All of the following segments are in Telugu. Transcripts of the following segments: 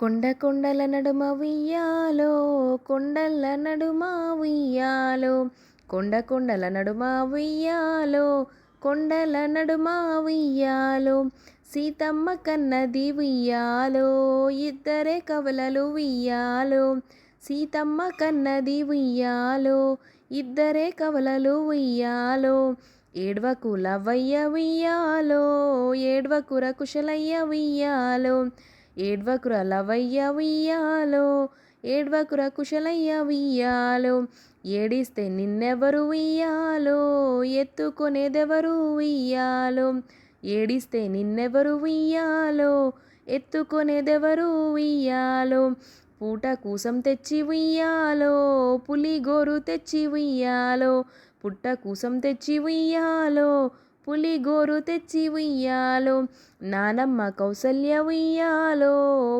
కొండ కొండల నడుమ ఉయ్యాలో కొండల నడుమ ఉయ్యాలో కొండ కొండల నడుమ ఉయ్యాలో కొండల నడుమ ఉయ్యాలో సీతమ్మ కన్నది ఉయ్యాలో ఇద్దరే కవలలు ఉయ్యాలో సీతమ్మ కన్నది ఉయ్యాలో ఇద్దరే కవలలు ఉయ్యాలో ఏడ్వకు లవ్వయ్య ఉయ్యాలో ఏడ్వకుర కుశలయ్య ఉయ్యాలో ఏడ్వకుర లవయ్య ఉయ్యాలో ఏడ్వకుర కుశలయ్య ఉయ్యాలో ఏడిస్తే నిన్నెవరు ఉయ్యాలో ఎత్తుకునేదెవరు ఉయ్యాలో ఏడిస్తే నిన్నెవరు ఉయ్యాలో ఎత్తుకునేదెవరు ఉయ్యాలో పూట కూసం తెచ్చి ఉయ్యాలో పులి గోరు తెచ్చి ఉయ్యాలో పుట్ట కూసం తెచ్చి ఉయ్యాలో పులి గోరు తెచ్చి ఉయ్యాలో నానమ్మ కౌసల్య ఉయ్యాలో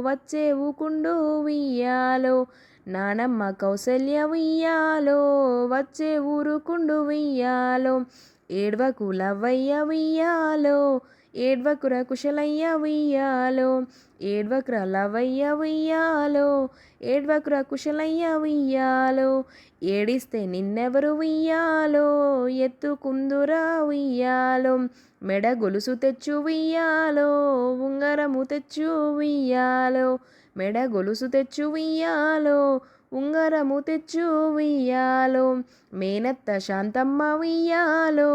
వచ్చే ఊకుండు ఉయ్యాలో నానమ్మ కౌసల్య ఉయ్యాలో వచ్చే ఊరుకుండు ఉయ్యాలో ఏడ్వకు లవ్వయ్య ఉయ్యాలో ఏడ్వకుర కుశలయ్య ఉయ్యాలో ఏడ్వకుర లవయ్య ఉయ్యాలో ఏడ్వకుర కుశలయ్య ఉయ్యాలో ఏడిస్తే నిన్నెవరు ఉయ్యాలో ఎత్తుకుందురా ఉయ్యాలో మెడ గొలుసు తెచ్చు ఉయ్యాలో ఉంగరము తెచ్చు ఉయ్యాలో మెడ గొలుసు తెచ్చు ఉయ్యాలో ఉంగరము తెచ్చు ఉయ్యాలో మేనత్త శాంతమ్మ ఉయ్యాలో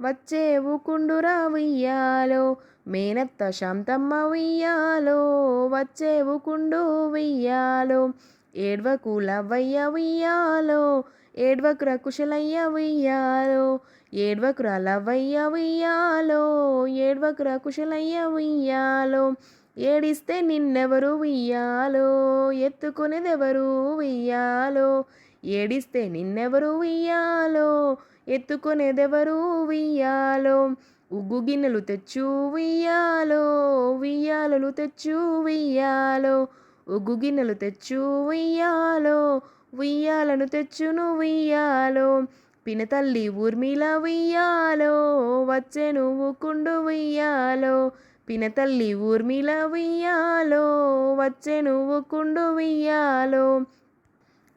వచ్చేవు కుండురా ఉయ్యాలో మేనత్త శాంతమ్మ ఉయ్యాలో వచ్చేవు కుండు ఉయ్యాలో ఏడ్వకు లవ్వయ్య ఉయ్యాలో ఏడ్వకుర కుశలయ్య ఉయ్యాలో ఏడ్వకుర లవ్వయ్య ఉయ్యాలో ఏడ్వకుర కుశలయ్య ఉయ్యాలో ఏడిస్తే నిన్నెవరు ఉయ్యాలో? ఎత్తుకునేదెవరు ఉయ్యాలో? ఏడిస్తే నిన్నెవరు ఉయ్యాలో? ఎత్తుకునేదెవరు ఉయ్యాలో? ఉగ్గు గిన్నెలు తెచ్చు ఉయ్యాలో? ఉయ్యాలలు తెచ్చు ఉయ్యాలో? ఉగ్గు గిన్నెలు తెచ్చు ఉయ్యాలో? ఉయ్యాలను తెచ్చును ఉయ్యాలో? పినతల్లి ఊర్మిళ ఉయ్యాలో? వచ్చే నువ్వు కుండు ఉయ్యాలో? పినతల్లి ఊర్మిళ ఉయ్యాలో వచ్చే నువ్వు కుండు వెయ్యాలో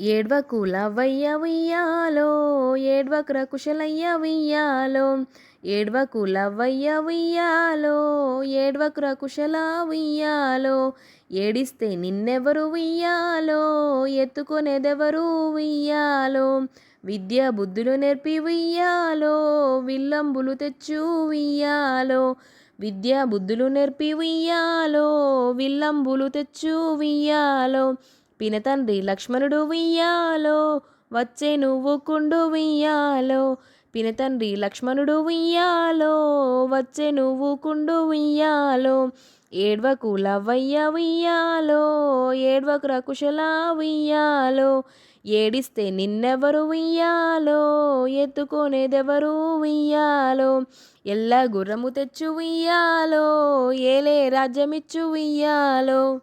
ఏడ్వకు లవ్వయ్య వెయ్యాలో ఏడ్వకుర కుశలయ్య వెయ్యాలో ఏడ్వకు లవ్వయ్య ఉయ్యాలో ఏడ్వకుర కుశల ఉయ్యాలో ఏడిస్తే నిన్నెవరు ఉయ్యాలో ఎత్తుకొనేదెవరు వెయ్యాలో. విద్య బుద్ధులు నేర్పి ఉయ్యాలో విల్లంబులు తెచ్చు వియ్యాలో. విద్యా బుద్ధులు నేర్పి ఉయ్యాలో విల్లంబులు తెచ్చు ఉయ్యాలో పినతండ్రి లక్ష్మణుడు ఉయ్యాలో వచ్చే నువ్వు కుండు ఉయ్యాలో పినతండ్రి లక్ష్మణుడు ఉయ్యాలో వచ్చే నువ్వు కుండు ఉయ్యాలో ఏడ్వకు లవ్వయ్య ఉయ్యాలో ఏడ్వకు రకుశల ఉయ్యాలో ఏడిస్తే నిన్నెవరు ఉయ్యాలో? ఎత్తుకొనేదెవరు ఉయ్యాలో? ఎల్ల గుర్రము తెచ్చు ఉయ్యాలో? ఏలే రాజ్యమిచ్చు ఉయ్యాలో?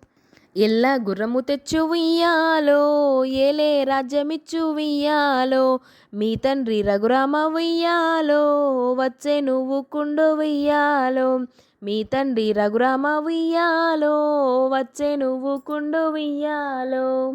ఎల్ల గుర్రము తెచ్చు ఉయ్యాలో? ఏలే రాజ్యమిచ్చు ఉయ్యాలో? మీ తండ్రి రఘురామ ఉయ్యాలో? వచ్చే నువ్వు కుండు ఉయ్యాలో? మీ తండ్రి రఘురామ ఉయ్యాలో? వచ్చే నువ్వు కుండు ఉయ్యాలో?